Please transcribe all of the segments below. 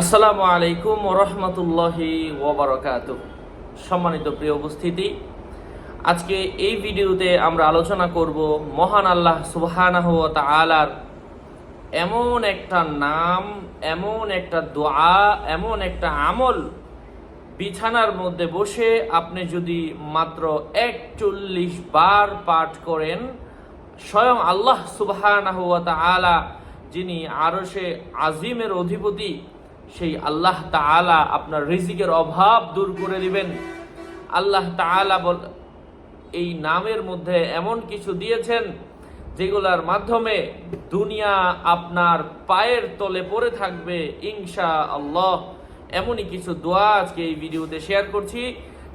আসসালামু আলাইকুম রহমতুল্লাহি ওবরাকাত সম্মানিত প্রিয় উপস্থিতি, আজকে এই ভিডিওতে আমরা আলোচনা করব মহান আল্লাহ সুবহানাহ ওয়া তাআলার এমন একটা নাম, এমন একটা দোয়া, এমন একটা আমল বিছানার মধ্যে বসে আপনি যদি মাত্র একচল্লিশ বার পাঠ করেন, স্বয়ং আল্লাহ সুবহানাহ ওয়া তাআলা, যিনি আরশে আজিমের অধিপতি সেই আল্লাহ তাআলা আপনার রিজিকের অভাব দূর করে দিবেন। আল্লাহ তাআলা বল, এই নামের মধ্যে এমন কিছু দিয়েছেন যেগুলার মাধ্যমে দুনিয়া আপনার পায়ের তলে পড়ে থাকবে ইনশা আল্লাহ এমনই কিছু দোয়া আজকে এই ভিডিওতে শেয়ার করছি।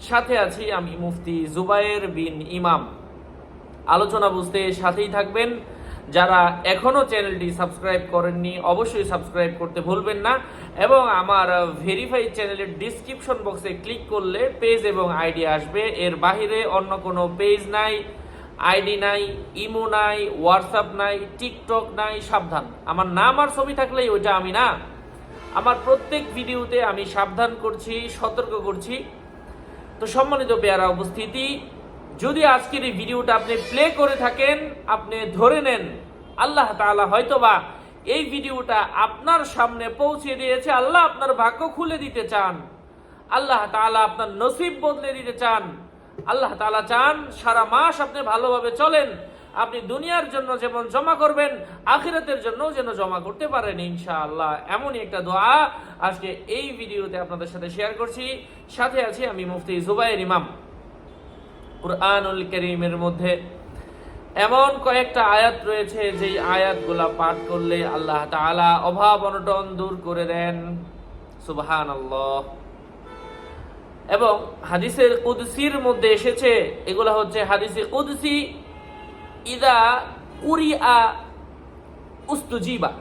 সাথে আছি আমি মুফতি জুবায়ের বিন ইমাম। আলোচনা বুঝতে সাথেই থাকবেন। যারা এখনও চ্যানেলটি সাবস্ক্রাইব করেননি, অবশ্যই সাবস্ক্রাইব করতে ভুলবেন না এবং আমার ভেরিফাইড চ্যানেলের ডিসক্রিপশন বক্সে ক্লিক করলে পেজ এবং আইডি আসবে। এর বাহিরে অন্য কোনো পেজ নাই আইডি নাই ইমো নাই হোয়াটসঅ্যাপ নাই টিকটক নাই, সাবধান। আমার নাম আর ছবি থাকলেই ওইটা আমি না। আমার প্রত্যেক ভিডিওতে আমি সাবধান করছি, সতর্ক করছি। তো সম্মানিত পেয়ারা উপস্থিতি যদি আজকের এই ভিডিওটা আপনি প্লে করে থাকেন, আপনি ধরে নেন, আল্লাহ তাআলা হয়তোবা এই ভিডিওটা আপনার সামনে পৌঁছে দিয়েছে, আল্লাহ আপনার ভাগ্য খুলে দিতে চান, আল্লাহ তাআলা আপনার নসিব বদলে দিতে চান, আল্লাহ তাআলা চান সারা মাস আপনি ভালোভাবে চলেন, আপনি দুনিয়ার জন্য যেমন জমা করবেন, আখিরাতের জন্য যেন জমা করতে পারেন, ইনশাআল্লাহ। এমনই একটা দোয়া আজকে এই ভিডিওতে আপনাদের সাথে শেয়ার করছি। সাথে আছি আমি মুফতি জুবাইর ইমাম। কুরআনুল করিমের মধ্যে এমন কয়েকটা আয়াত রয়েছে, যেই আয়াতগুলা পাঠ করলে আল্লাহ তাআলা অভাব অনটন দূর করে দেন। সুবহান এবং হাদিসের কুদসির মধ্যে এসেছে, এগুলা হচ্ছে হাদিসে কুদসি, ইদা কুরিআ উস্তুজিবা।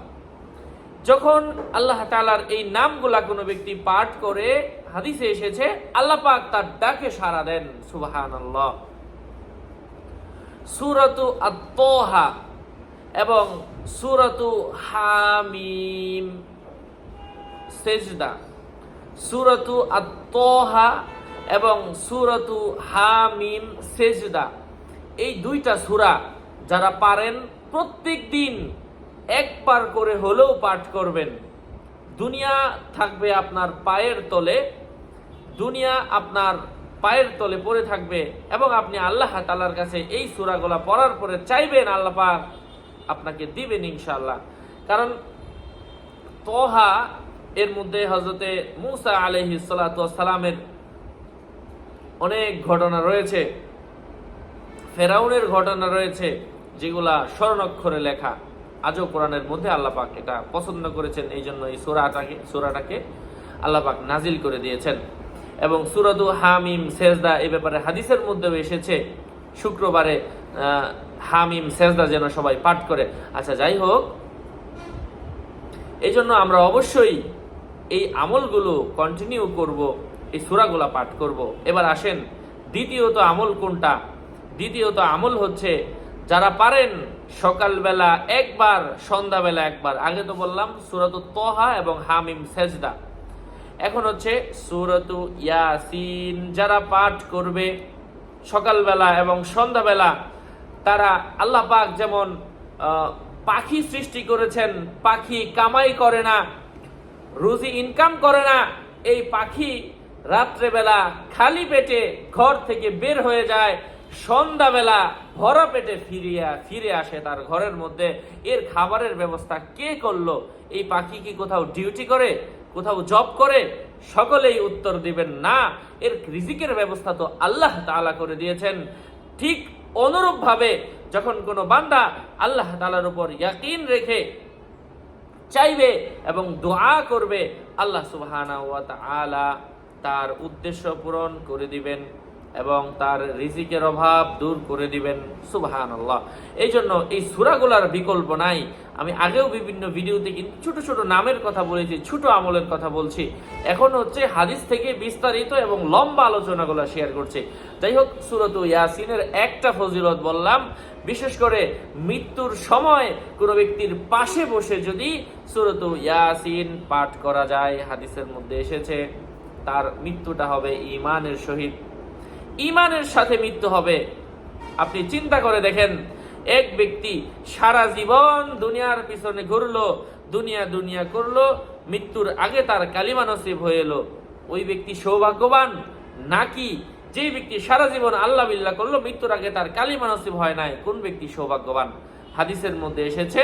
যখন আল্লাহ তাআলার এই নামগুলা কোনো ব্যক্তি পাঠ করে হাদিসে এসেছে, আল্লাহ পাক তার ডাকে সাড়া দেন, সুবহানাল্লাহ। সূরাতু আত-তাহা এবং সূরাতু হামিম, সেজদা। সূরাতু আত-তাহা এবং সূরাতু হামিম, সেজদা। এই দুইটা সূরা যারা পারেন, প্রত্যেক দিন একবার করে হলেও পাঠ করবেন। দুনিয়া থাকবে আপনার পায়ের তলে দুনিয়া আপনার পায়ের তলে পড়ে থাকবে এবং আপনি আল্লাহ তালার কাছে এই সুরাগুলা পড়ার পরে চাইবেন আল্লাহ পাক আপনাকে দিবেন ইনশাল্লাহ কারণ তোহা এর মধ্যে হজরতে মুসা আলহি সালামের অনেক ঘটনা রয়েছে। ফেরাউনের ঘটনা রয়েছে, যেগুলা স্বর্ণাক্ষরে লেখা। আজও কোরআনের মধ্যে আল্লাহ পাক এটা পছন্দ করেছেন এই জন্য এই সুরাটাকে সুরাটাকে আল্লাহ পাক নাজিল করে দিয়েছেন। এবং সুরাদু হামিম সেজদা এ ব্যাপারে হাদিসের মধ্যেও এসেছে। শুক্রবারে হামিম সেজদা যেন সবাই পাঠ করে। আচ্ছা যাই হোক। এই জন্য আমরা অবশ্যই এই আমলগুলো কন্টিনিউ করব, এই সুরাগুলা পাঠ করব। এবার আসেন, দ্বিতীয়ত আমল কোনটা? দ্বিতীয়ত আমল হচ্ছে, যারা পারেন সকালবেলা একবার, সন্ধ্যাবেলা একবার, আগে তো বললাম সুরাত তহা এবং হামিম সেজদা। এখন হচ্ছে সুরতু ইয়াসিন। যারা পাঠ করবে সকালবেলা এবং সন্ধ্যাবেলা, তারা আল্লাহ পাক যেমন পাখি সৃষ্টি করেছেন, পাখি কামাই করে না, রুজি ইনকাম করে না, এই পাখি রাত্রেবেলা খালি পেটে ঘর থেকে বের হয়ে যায়, সন্ধ্যাবেলা ভরা পেটে ফিরিয়া, ফিরে আসে তার ঘরের মধ্যে। এর খাবারের ব্যবস্থা কে করল? এই পাখি কি কোথাও ডিউটি করে? কোথাও জব করে, সকলেই উত্তর দিবেন না। এর রিজিকের ব্যবস্থা তো আল্লাহ তালা করে দিয়েছেন। ঠিক অনুরূপভাবে যখন কোনো বান্দা আল্লাহ তালার উপর ইয়াকিন রেখে চাইবে এবং দোয়া করবে, আল্লাহ সুবাহানা ওয়া তার উদ্দেশ্য পূরণ করে দিবেন। এবং তার রিজিকের অভাব দূর করে দিবেন সুবাহান আল্লাহ এই জন্য এই সুরাগুলার বিকল্প নাই। আমি আগেও বিভিন্ন ভিডিওতে কিন্তু ছোট ছোট নামের কথা বলেছি, ছোট আমলের কথা বলছি। এখন হচ্ছে হাদিস থেকে বিস্তারিত এবং লম্বা আলোচনাগুলো শেয়ার করছে। যাই হোক সুরত ইয়াসিনের একটা ফজিলত বললাম, বিশেষ করে মৃত্যুর সময় কোনো ব্যক্তির পাশে বসে যদি সুরত ইয়াসিন পাঠ করা যায়, হাদিসের মধ্যে এসেছে, তার মৃত্যুটা হবে ইমানের সহিত। ইমানের সাথে মৃত্যু হবে। আপনি চিন্তা করে দেখেন, এক ব্যক্তি সারা জীবন দুনিয়ার পিছনে ঘুরলো, দুনিয়া দুনিয়া করল, মৃত্যুর আগে তার কালিমা নসিব হয়ে এলো। ওই ব্যক্তি সৌভাগ্যবান, নাকি যে ব্যক্তি সারা জীবন আল্লাহ বিল্লাহ করল, মৃত্যুর আগে তার কালিমা নসিব হয় নাই? কোন ব্যক্তি সৌভাগ্যবান? হাদিসের মধ্যে এসেছে,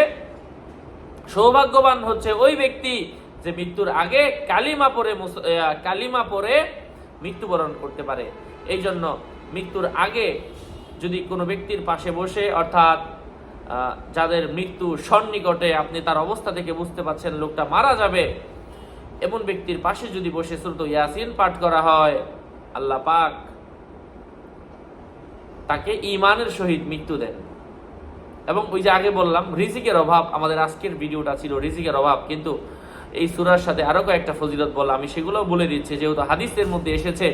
সৌভাগ্যবান হচ্ছে ওই ব্যক্তি যে মৃত্যুর আগে কালিমা পরে কালিমা পরে মৃত্যুবরণ করতে পারে। এই জন্য মৃত্যুর আগে যদি কোনো ব্যক্তির পাশে বসে, অর্থাৎ যাদের মৃত্যু সন্নিকটে আপনি তার অবস্থা থেকে বুঝতে পারছেন, লোকটা মারা যাবে, এমন ব্যক্তির পাশে যদি বসে শ্রুত ইয়াসিন পাঠ করা হয়, আল্লাহ পাক তাকে ইমানের সহিত মৃত্যু দেন। এবং ওই যে আগে বললাম, রিজিকের অভাব, আমাদের আজকের ভিডিওটা ছিল রিজিকের অভাব, কিন্তু এই সুরার সাথে আরও কয়েকটা ফজিলত বললাম আমি সেগুলোও বলে দিচ্ছি। যেহেতু হাদিসের মধ্যে এসেছে,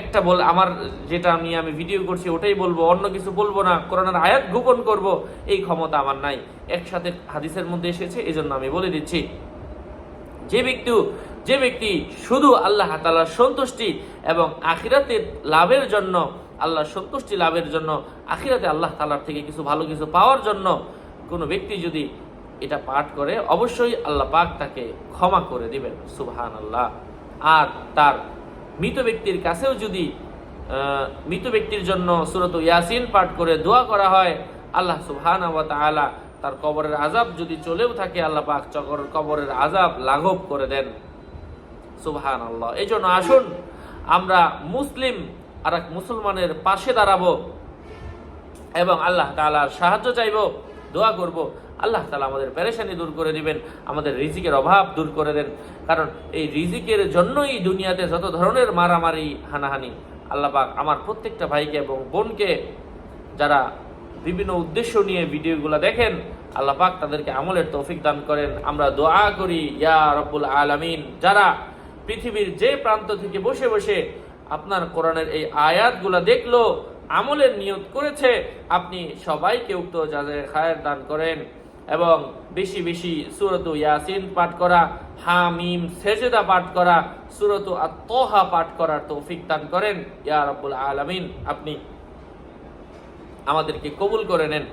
একটা বল, আমার যেটা আমি আমি ভিডিও করছি, ওটাই বলব, অন্য কিছু বলব না করোনার আয়াত গোপন করব, এই ক্ষমতা আমার নাই। একসাথে হাদিসের মধ্যে এসেছে এই জন্য আমি বলে দিচ্ছি। যে ব্যক্তি যে ব্যক্তি শুধু আল্লাহ তালার সন্তুষ্টি এবং আখিরাতের লাভের জন্য, আল্লাহর সন্তুষ্টি লাভের জন্য, আখিরাতে আল্লাহ তালার থেকে কিছু ভালো কিছু পাওয়ার জন্য, কোনো ব্যক্তি যদি এটা পাঠ করে অবশ্যই আল্লাহ পাক তাকে ক্ষমা করে দিবেন সুবহান আল্লাহ আর তার মৃত ব্যক্তির কাছেও যদি মৃত ব্যক্তির জন্য সুরত ইয়াসিন পাঠ করে দোয়া করা হয়, আল্লাহ সুবহান তার কবরের আজাব যদি চলেও থাকে, আল্লাহ পাক চকর কবরের আজাব লাঘব করে দেন সুবহান আল্লাহ এই জন্য আসুন, আমরা মুসলিম আর এক মুসলমানের পাশে দাঁড়াবো এবং আল্লাহ তাআলার সাহায্য চাইব। দোয়া করব। আল্লাহ তালা আমাদের পেরেশানি দূর করে দিবেন, আমাদের রিজিকের অভাব দূর করে দেন। কারণ এই রিজিকের জন্যই দুনিয়াতে যত ধরনের মারামারি, হানাহানি, আল্লাহ পাক আমার প্রত্যেকটা ভাইকে এবং বোনকে যারা বিভিন্ন উদ্দেশ্য নিয়ে ভিডিওগুলো দেখেন, আল্লাহ পাক তাদেরকে আমলের তৌফিক দান করেন। আমরা দোয়া করি, ইয়া রব্বুল আলামিন। যারা পৃথিবীর যে প্রান্ত থেকে বসে বসে আপনার কোরআনের এই আয়াতগুলো দেখল আমলের নিয়ত করেছে, আপনি সবাইকে উক্ত যাদের খায়ের দান করেন। এবং বেশি বেশি সুরত ইয়াসিন পাঠ করা হামিম সেজদা পাঠ করা, সুরত আত্মহা পাঠ করার তৌফিক দান করেন। ইয়া রব্বুল আলামিন, আপনি আমাদেরকে কবুল করে নেন।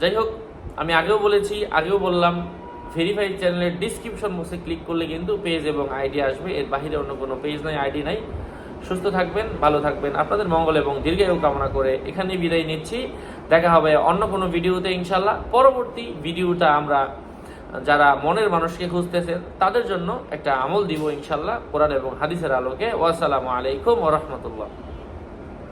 যাই হোক, আমি আগেও বলেছি, আগেও বললাম ভেরিফাইড চ্যানেলের ডিসক্রিপশন বক্সে ক্লিক করলে কিন্তু পেজ এবং আইডি আসবে। এর বাইরে অন্য কোনো পেজ নাই আইডি নাই। সুস্থ থাকবেন, ভালো থাকবেন। আপনাদের মঙ্গল এবং দীর্ঘায়ু কামনা করে এখানে বিদায় নিচ্ছি। দেখা হবে অন্য কোনো ভিডিওতে ইনশাল্লাহ পরবর্তী ভিডিওটা আমরা, যারা মনের মানুষকে খুঁজতেছেন, তাদের জন্য একটা আমল দিব ইনশাল্লাহ কোরআন এবং হাদিসের আলোকে। ওয়াসালামু আলাইকুম ওরহমতুল্লাহ